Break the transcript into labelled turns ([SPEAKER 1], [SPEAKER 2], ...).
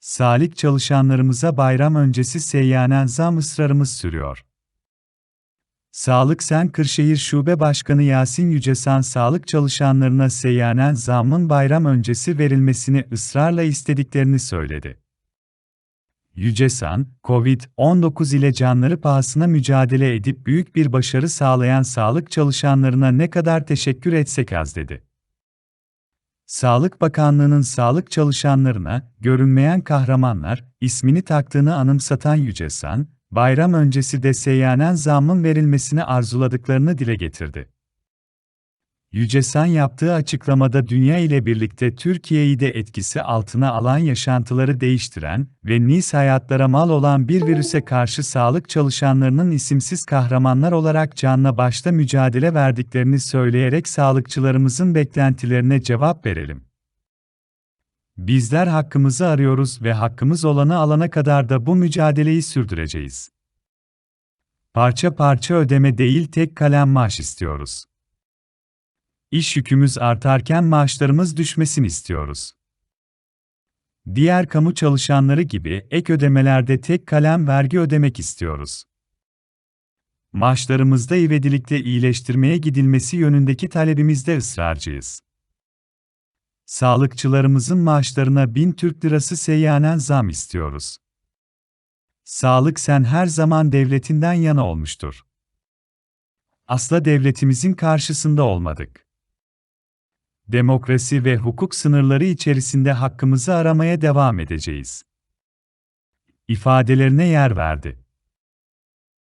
[SPEAKER 1] Sağlık çalışanlarımıza bayram öncesi seyyanen zam ısrarımız sürüyor. Sağlık Sen Kırşehir Şube Başkanı Yasin Yücesan sağlık çalışanlarına seyyanen zammın bayram öncesi verilmesini ısrarla istediklerini söyledi. Yücesan, COVID-19 ile canları pahasına mücadele edip büyük bir başarı sağlayan sağlık çalışanlarına ne kadar teşekkür etsek az dedi. Sağlık Bakanlığı'nın sağlık çalışanlarına, görünmeyen kahramanlar, ismini taktığını anımsatan Yücesan, bayram öncesi de seyyanen zammın verilmesini arzuladıklarını dile getirdi. Yücesan yaptığı açıklamada dünya ile birlikte Türkiye'yi de etkisi altına alan yaşantıları değiştiren ve nis hayatlara mal olan bir virüse karşı sağlık çalışanlarının isimsiz kahramanlar olarak canla başta mücadele verdiklerini söyleyerek sağlıkçılarımızın beklentilerine cevap verelim. Bizler hakkımızı arıyoruz ve hakkımız olanı alana kadar da bu mücadeleyi sürdüreceğiz. Parça parça ödeme değil tek kalem maaş istiyoruz. İş yükümüz artarken maaşlarımız düşmesini istiyoruz. Diğer kamu çalışanları gibi ek ödemelerde tek kalem vergi ödemek istiyoruz. Maaşlarımızda ivedilikle iyileştirmeye gidilmesi yönündeki talebimizde ısrarcıyız. Sağlıkçılarımızın maaşlarına 1000 Türk Lirası seyyanen zam istiyoruz. Sağlık sen her zaman devletinden yana olmuştur. Asla devletimizin karşısında olmadık demokrasi ve hukuk sınırları içerisinde hakkımızı aramaya devam edeceğiz. İfadelerine yer verdi.